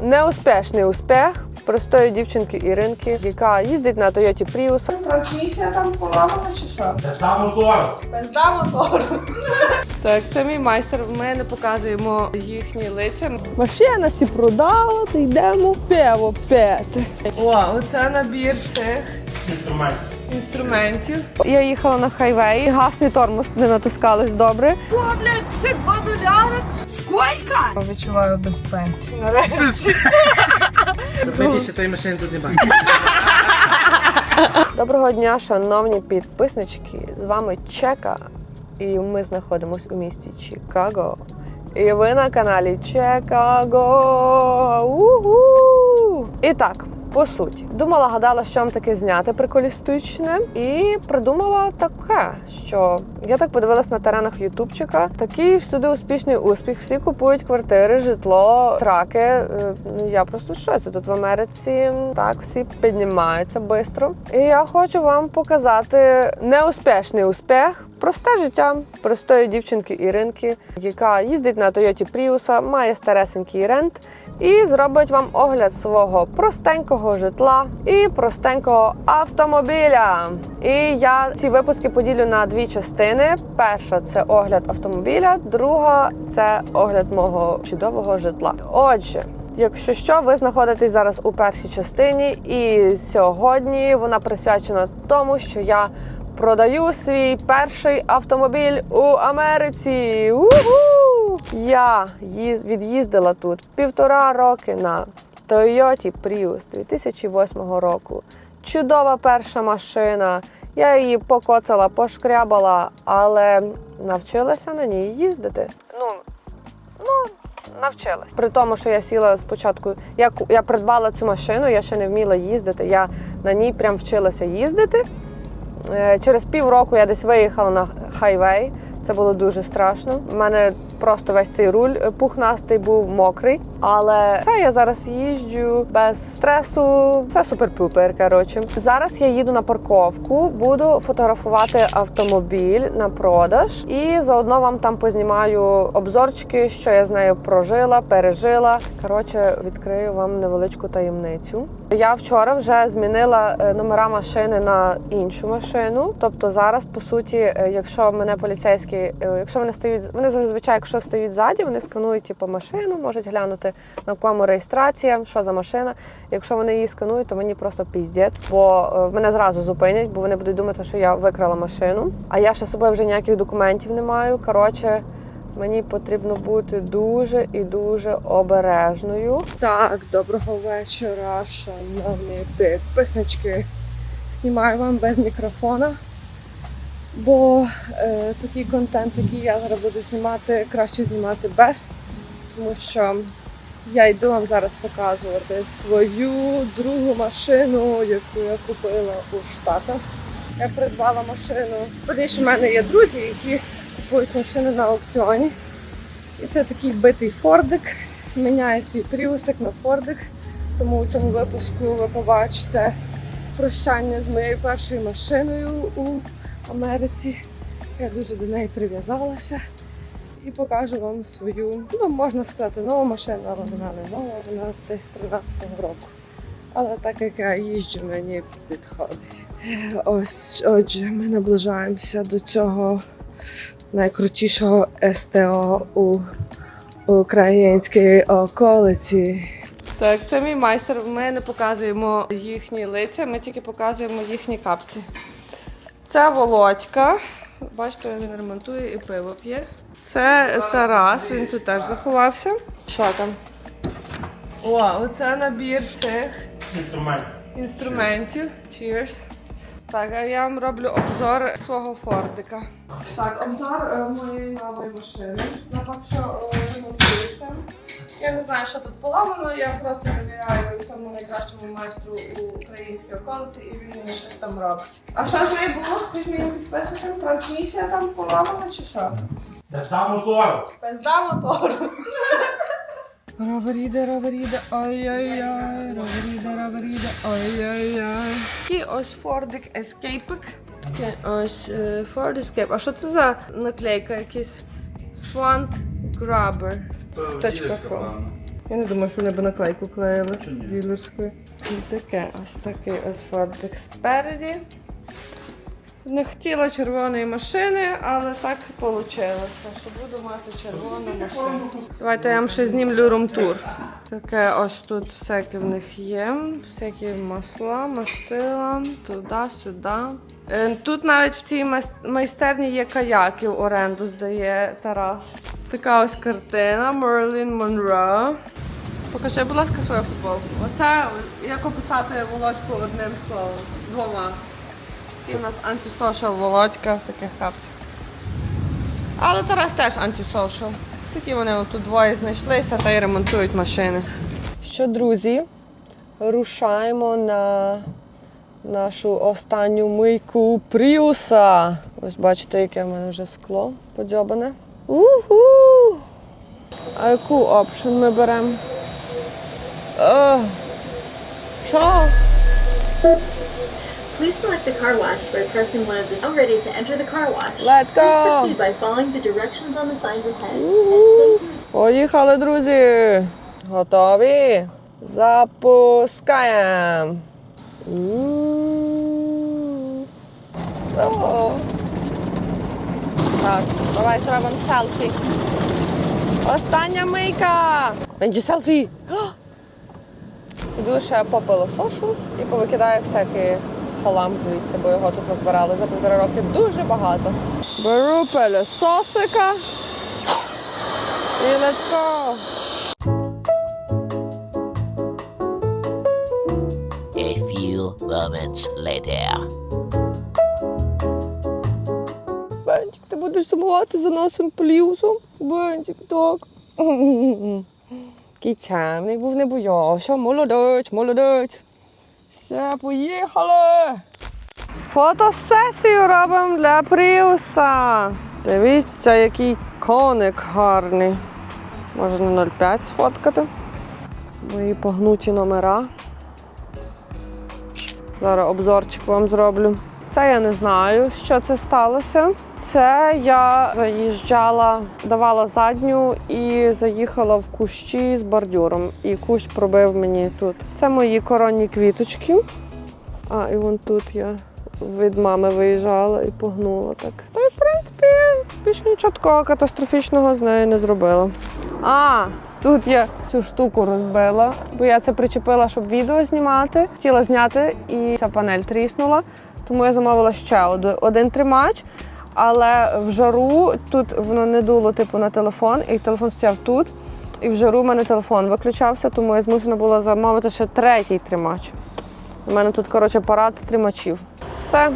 неуспішний успіх простої дівчинки Іринки, яка їздить на Toyota Prius. Трансмісія там поламана чи що? Та мотор. Пизда мотору. Так, це мій майстер. Ми не показуємо їхні лиця. Машина сі продала, то йдемо пиво пити. О, оце набір цих Інструмент. інструментів. Я їхала на хайвей, гасний тормоз не натискались добре. О, блядь, 52 доляри. Скільки? Відчуваю безпеці. Нарешті. Ми більше тої машини тут не бачимо. Доброго дня, шановні підписнички. З вами Чека, і ми знаходимося у місті Чикаго. І ви на каналі Чикаго. Уху! І так, по суті, думала, гадала, що вам таке зняти приколістичне, і придумала таке, що я так подивилась на теренах Ютубчика. Такий всюди успішний успіх. Всі купують квартири, житло, траки. Е, Ну я просто що це тут в Америці так всі піднімаються швидко. І я хочу вам показати неуспішний успіх. Просте життя простої дівчинки Іринки, яка їздить на Toyota Prius, має старесенький рент і зробить вам огляд свого простенького житла і простенького автомобіля. І я ці випуски поділю на дві частини: перша це огляд автомобіля, друга це огляд мого чудового житла. Отже. Якщо що, ви знаходитесь зараз у першій частині, і сьогодні вона присвячена тому, що я продаю свій перший автомобіль у Америці. Уху! Я їз- від'їздила тут півтора роки на Toyota Prius 2008 року. Чудова перша машина. Я її покоцала, пошкрябала, але навчилася на ній їздити. Ну, ну, навчилась. При тому, що я сіла спочатку, я, я придбала цю машину, я ще не вміла їздити. Я на ній прям вчилася їздити. Е, Через півроку я десь виїхала на хайвей. Це було дуже страшно. У мене просто весь цей руль е, пухнастий був мокрий. Але це я зараз їжджу без стресу. Все супер-пупер. Коротше, зараз я їду на парковку, буду фотографувати автомобіль на продаж і заодно вам там познімаю обзорчики, що я з нею прожила, пережила. Коротше, відкрию вам невеличку таємницю. Я вчора вже змінила е, номера машини на іншу машину. Тобто зараз, по суті, е, якщо мене поліцейські, якщо вони стають, вони зазвичай, якщо стають ззаді, вони сканують типу, машину, можуть глянути на кому реєстрація, що за машина. Якщо вони її сканують, то мені просто піздець, бо е, мене зразу зупинять, бо вони будуть думати, що я викрала машину. А я ще з собою вже ніяких документів не маю. Коротше. Мені потрібно бути дуже і дуже обережною. Так, доброго вечора, шановні підписнички. Знімаю вам без мікрофона, бо е, такий контент, який я зараз буду знімати, краще знімати без, тому що я йду вам зараз показувати свою другу машину, яку я купила у Штатах. Я придбала машину. Верніше, в мене є друзі, які купують машини на аукціоні. І це такий битий фордик. Міняє свій пріусик на фордик. Тому у цьому випуску ви побачите прощання з моєю першою машиною у Америці. Я дуже до неї прив'язалася і покажу вам свою, ну можна сказати, нову машину, але вона не нова, вона десь 13-го року. Але так як я їжджу, мені підходить. Ось, отже, ми наближаємося до цього найкрутішого СТО у українській околиці. Так, це мій майстер. Ми не показуємо їхні лиця, ми тільки показуємо їхні капці. Це Володька. Бачите, він ремонтує і пиво п'є. Це Тарас, він тут теж заховався. Що там? О, оце набір цих Інструмент. інструментів. Cheers. Так, а я вам роблю обзор свого фордика. Так, обзор е, моєї нової машини. На факт, що е, ремонтується. Я не знаю, що тут поламано, я просто довіряю цьому найкращому майстру у українській околиці і він мені щось там робить. А що з нею було? Скажіть мені підписникам, трансмісія там поламана чи що? Та мотор. Пизда мотору. Роверіде, роверіде, ой-ой-ой, роверіде, роверіде, ой-ой-ой. І ось Фордик Escape. Таке ось е, Ford Escape. А що це за наклейка? Якийсь Swant Grabber. Точка. Я не думаю, що вони б наклейку клеїли ділерською. І таке, ось такий ось фортик спереді. Не хотіла червоної машини, але так вийшло, що буду мати червону машину. Давайте я вам ще знімлю румтур. Таке ось тут всяке в них є. Всякі масла, мастила, туди-сюди. Е, Тут навіть в цій майстерні є каяки в оренду, здає Тарас. Така ось картина Мерлін Монро. Покажи, будь ласка, свою футболку. Оце як описати володьку одним словом, двома. І в нас антисошал володька в таких капцях. Але Тарас теж антисошал. Такі вони тут двоє знайшлися та й ремонтують машини. Що, друзі, рушаємо на нашу останню мийку Пріуса. Ось бачите, яке в мене вже скло подзьобане. Уху! А яку опшн ми беремо? О, Що? Please select the car wash by pressing one of the now ready to enter the car wash. Let's Please go! proceed by following the directions on the signs ahead. Поїхали, друзі! Готові? Запускаємо! О. Так, давай зробимо селфі. Остання мийка! Бенджі селфі! Іду ще попилосошу і повикидаю всякий халам звідси, бо його тут назбирали за півтора роки дуже багато. Беру пилососика. І let's go! A few moments later. Бенчик, ти будеш сумувати за нашим плюсом? Бенчик, так. Який чемний був, не боявся. Молодець, молодець. Все, поїхали. Фотосесію робимо для Пріуса. Дивіться, який коник гарний. Може на 0,5 сфоткати. Мої погнуті номера. Зараз обзорчик вам зроблю. Це я не знаю, що це сталося. Це я заїжджала, давала задню і заїхала в кущі з бордюром. І кущ пробив мені тут. Це мої коронні квіточки. А, і вон тут я від мами виїжджала і погнула так. Та й в принципі більше нічого такого катастрофічного з нею не зробила. А, тут я цю штуку розбила, бо я це причепила, щоб відео знімати. Хотіла зняти, і ця панель тріснула. Тому я замовила ще од- один тримач. Але в жару тут воно не дуло типу на телефон, і телефон стояв тут. І в жару в мене телефон виключався, тому я змушена була замовити ще третій тримач. У мене тут, коротше, парад тримачів. Все.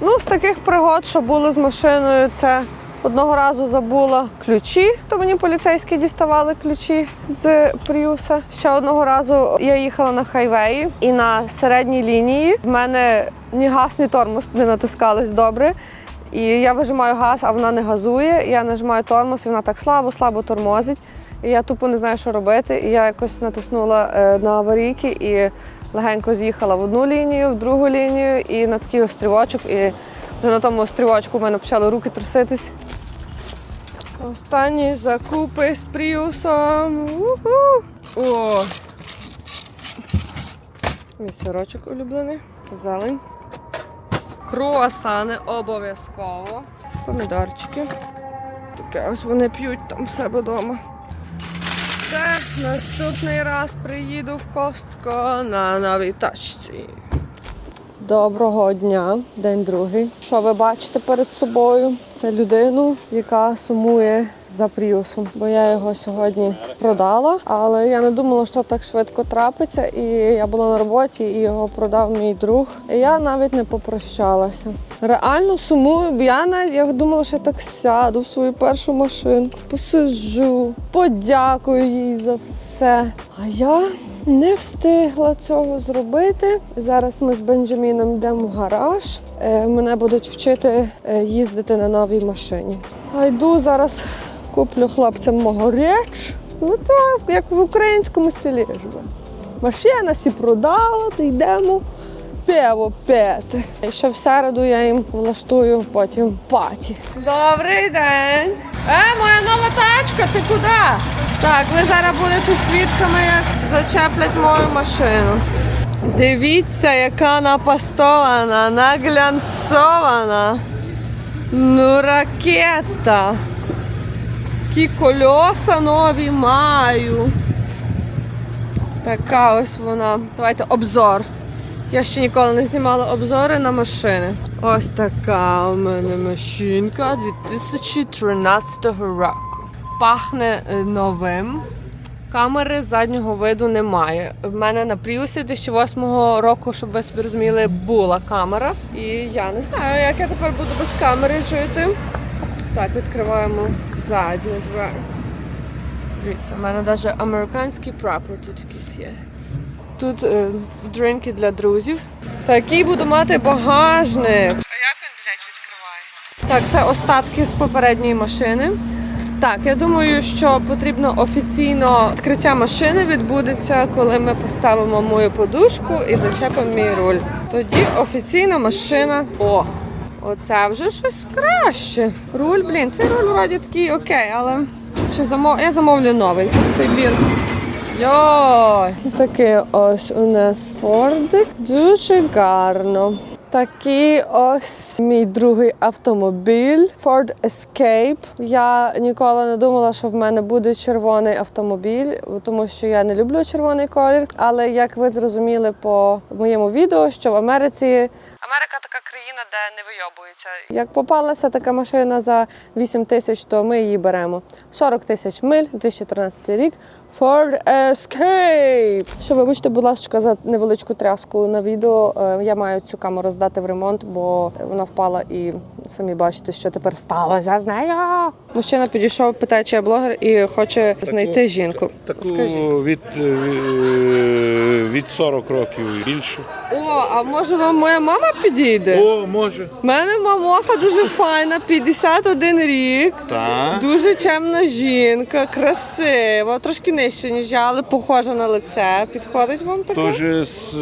Ну, з таких пригод, що були з машиною, це одного разу забула ключі, то мені поліцейські діставали ключі з Пріуса. Ще одного разу я їхала на хайвеї і на середній лінії в мене ні газ, ні тормоз не натискались добре. І я вижимаю газ, а вона не газує. Я нажимаю тормоз, і вона так слабо, слабо тормозить. І я тупо не знаю, що робити. І я якось натиснула е, на аварійки і легенько з'їхала в одну лінію, в другу лінію і на такий острівочок. І вже на тому острівочку в мене почали руки труситись. Останні закупи з Пріусом. Уху! О! Мій сирочок улюблений. Зелень. Круасани обов'язково. Помідорчики. Таке ось вони п'ють там в себе вдома. Все, наступний раз приїду в Костко на новій тачці. Доброго дня, день другий. Що ви бачите перед собою? Це людину, яка сумує за пріусом. Бо я його сьогодні продала, але я не думала, що так швидко трапиться. І я була на роботі, і його продав мій друг. І я навіть не попрощалася. Реально сумую, бо я навіть я думала, що я так сяду в свою першу машинку, посиджу, подякую їй за все. А я не встигла цього зробити. Зараз ми з Бенджаміном йдемо в гараж. Е, Мене будуть вчити е, їздити на новій машині. А йду зараз куплю хлопцям мого реч. Ну так, як в українському селі живе. Машина сі продала, то йдемо пиво пити. І ще в середу я їм влаштую потім паті. Добрий день! Е, моя нова тачка, ти куди? Так, ви зараз будете свідками, як зачеплять мою машину. Дивіться, яка напастована, наглянцована. Ну, ракета. Які кольоса нові маю. Така ось вона. Давайте обзор. Я ще ніколи не знімала обзори на машини. Ось така у мене машинка 2013 року. Пахне е, новим. Камери заднього виду немає. В мене на Пріусі 2008 року, щоб ви собі розуміли, була камера. І я не знаю, як я тепер буду без камери жити. Так, відкриваємо задню двері. Дивіться, в мене навіть американський прапор тут якийсь є. Тут е, дринки для друзів. Такий буду мати багажник. А як він, блядь, відкривається? Так, це остатки з попередньої машини. Так, я думаю, що потрібно офіційно відкриття машини відбудеться, коли ми поставимо мою подушку і зачепимо мій руль. Тоді офіційно машина. О! Оце вже щось краще. Руль, блін, цей руль вроді такий окей, але що замов... я замовлю новий. Вибір. Йой! Такий ось у нас фордик. Дуже гарно. Такий ось мій другий автомобіль Ford Escape. Я ніколи не думала, що в мене буде червоний автомобіль, тому що я не люблю червоний колір. Але як ви зрозуміли по моєму відео, що в Америці Америка така країна, де не вийобується. Як попалася така машина за 8 тисяч, то ми її беремо. 40 тисяч миль, 2013 рік. Ford Escape. Що вибачте, будь ласка, за невеличку тряску на відео. Е, Я маю цю камеру здати в ремонт, бо вона впала і самі бачите, що тепер сталося з нею. Мужчина підійшов, питає, чи я блогер, і хоче знайти жінку. Таку Скажіть. від, е, від 40 років і більше. О, а може вам моя мама підійде? О, може. У мене мамоха дуже файна, 51 рік. Так. Дуже чемна жінка, красива, трошки нижче, ніж я, але похожа на лице. Підходить вам таке? Теж з,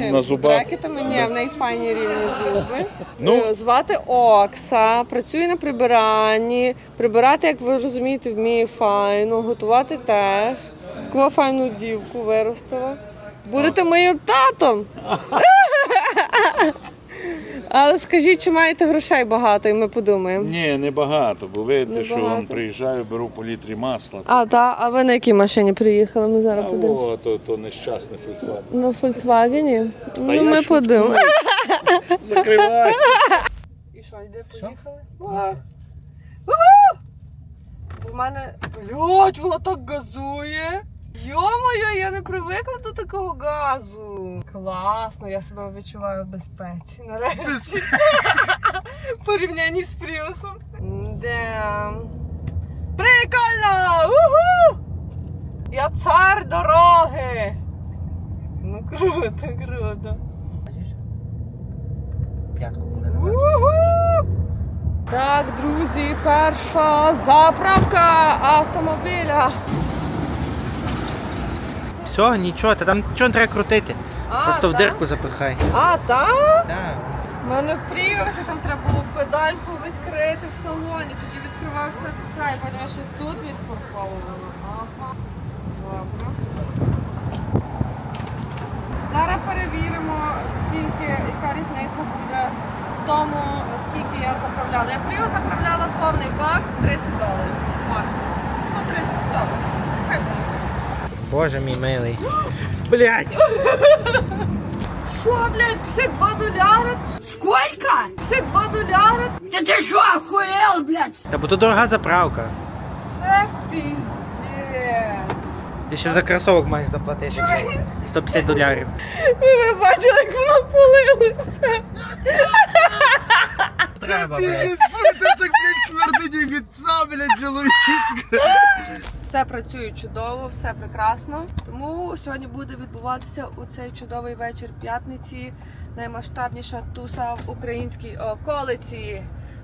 е, на зубах. брекетами? Ні, в неї файні рівні зуби. Ну. Е, Звати Окса, працює на прибиранні. Прибирати, як ви розумієте, вміє файно, готувати теж. Таку файну дівку виростила. Будете моїм татом. Але скажіть, чи маєте грошей багато, і ми подумаємо. Ні, не багато, бо видите, що Небагато. он приїжджаю, беру по літрі масла. А, так, а ви на якій машині приїхали? Ми зараз А подивимося. о, то, то нещасний Volkswagen. На Фольксвагені? Ну, ми шуткую. подивимося. Закривай. І що, йде, поїхали? У мене. Блять, вона так газує. Йо-моє, я не привикла до такого газу. Класно, я себе відчуваю в безпеці нарешті. В порівнянні з Пріусом. Да. Прикольно! Уху! Я цар дороги! Ну круто, круто. П'ятку куди назад. Уху! Так, друзі, перша заправка автомобіля. Все, нічого, та там нічого не треба крутити. А, Просто в дирку запихай. А, так? Так. У мене в Пріусі там треба було педальку відкрити в салоні, тоді відкривався цей, я ще тут відкорковувала. Ага. Добре. Зараз перевіримо, скільки, яка різниця буде в тому, наскільки я заправляла. Я Prius заправляла повний бак 30 доларів максимум. Ну, 30 доларів. Хай буде 30. Боже мій милий. Блять! Що, блядь, 52 доляри? Сколько? 52 доляри? Да ты что, охуел, блядь? Та бо тут дорога заправка. Це піздець. Ти ще за кросовок маєш заплатити. 150 долярів. Ви бачили, як воно полилося? Треба, блядь. так, блядь, смердить від пса, блядь, чоловік. Все працює чудово, все прекрасно. Тому сьогодні буде відбуватися у цей чудовий вечір п'ятниці. Наймасштабніша туса в українській околиці.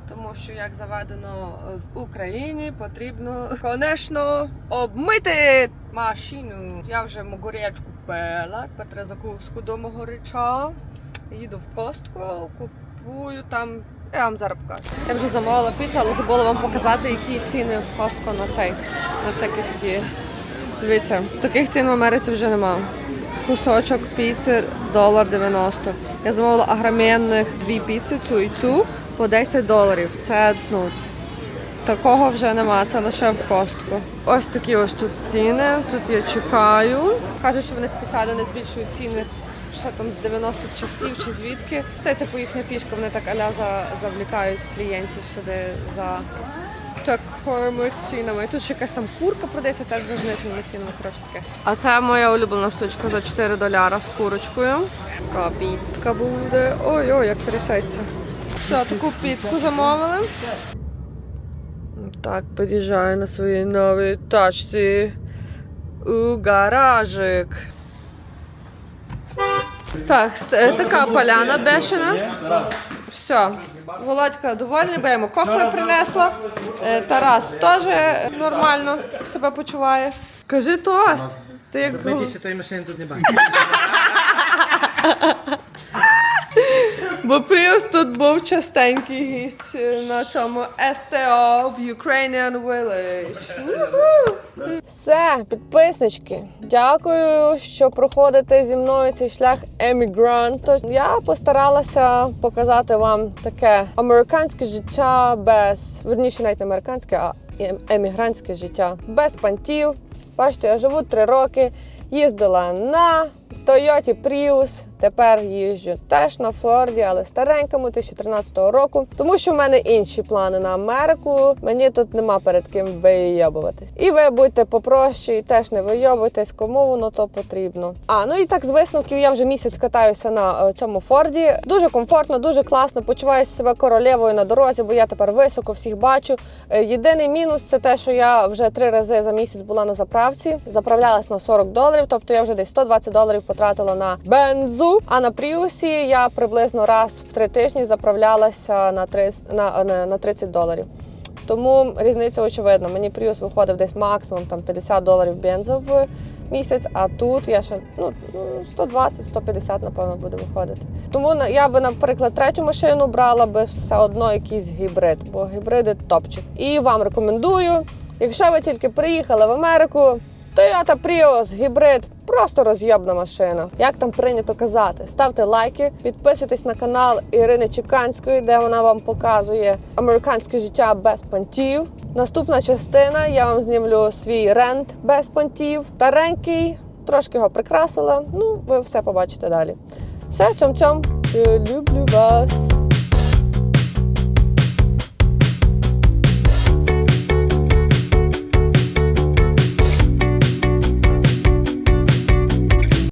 тому що як заведено в Україні, потрібно, звісно, обмити машину. Я вже могорячку купила, тепер треба закуску до могоряча. Їду в костку, купую там. Я вам зараз покажу. Я вже замовила піцу, але забула вам показати, які ціни в Костко на цей на всякі такі. Дивіться, таких цін в Америці вже немає. Кусочок піци долар 90. Я замовила агроменних дві піци, цю і цю по 10 доларів. Це ну такого вже немає, це лише в костку. Ось такі ось тут ціни. Тут я чекаю. Кажуть, що вони спеціально не збільшують ціни. Що там з 90-х часів чи звідки? Це типу їхня фішка, вони так аля за, завлікають клієнтів сюди за такими цінами. Тут ще якась там курка продається, теж за зниженими цінами таке. А це моя улюблена штучка за 4 доляра з курочкою. Така буде. Ой-ой, як трясеться. Все, таку піцку замовили. Так, під'їжджаю на своїй новій тачці у гаражик. Так, е, така поляна бешена. Все. Володька довольний, бо я йому кофе принесла. Е, Тарас теж нормально себе почуває. Кажи тост. Ти як Ми більше тої машини тут не бачимо. Бо Пріус тут був частенький гість е, на цьому СТО в Ukrainian Village. Все, підписнички. Дякую, що проходите зі мною цей шлях емігранту. Я постаралася показати вам таке американське життя без верніше, навіть американське, а ем- емігрантське життя без пантів. Бачите, я живу три роки. Їздила на Toyota Prius, тепер їжджу теж на Форді, але старенькому 2013 року. Тому що в мене інші плани на Америку. Мені тут нема перед ким вийобуватись. І ви будьте попроще, і теж не вийобуйтесь, кому воно то потрібно. А ну і так з висновків я вже місяць катаюся на е, цьому Форді. Дуже комфортно, дуже класно. Почуваю себе королевою на дорозі, бо я тепер високо всіх бачу. Е, Єдиний мінус це те, що я вже три рази за місяць була на заправці. Заправлялась на 40 доларів, тобто я вже десь 120 доларів потратила на бензу. А на Пріусі я приблизно раз в три тижні заправлялася на 30, на, на, на 30 доларів. Тому різниця очевидна. Мені Prius виходив десь максимум там 50 доларів бенза в місяць, а тут я ще ну 120-150, напевно, буде виходити. Тому я би, наприклад, третю машину брала би все одно якийсь гібрид, бо гібриди топчик. І вам рекомендую, якщо ви тільки приїхали в Америку. Toyota Prius гібрид просто роз'єбна машина. Як там прийнято казати? Ставте лайки, підписуйтесь на канал Ірини Чеканської, де вона вам показує американське життя без понтів. Наступна частина я вам знімлю свій рент без понтів. Старенький, трошки його прикрасила. Ну, ви все побачите далі. Все, цьом цьом. Люблю вас.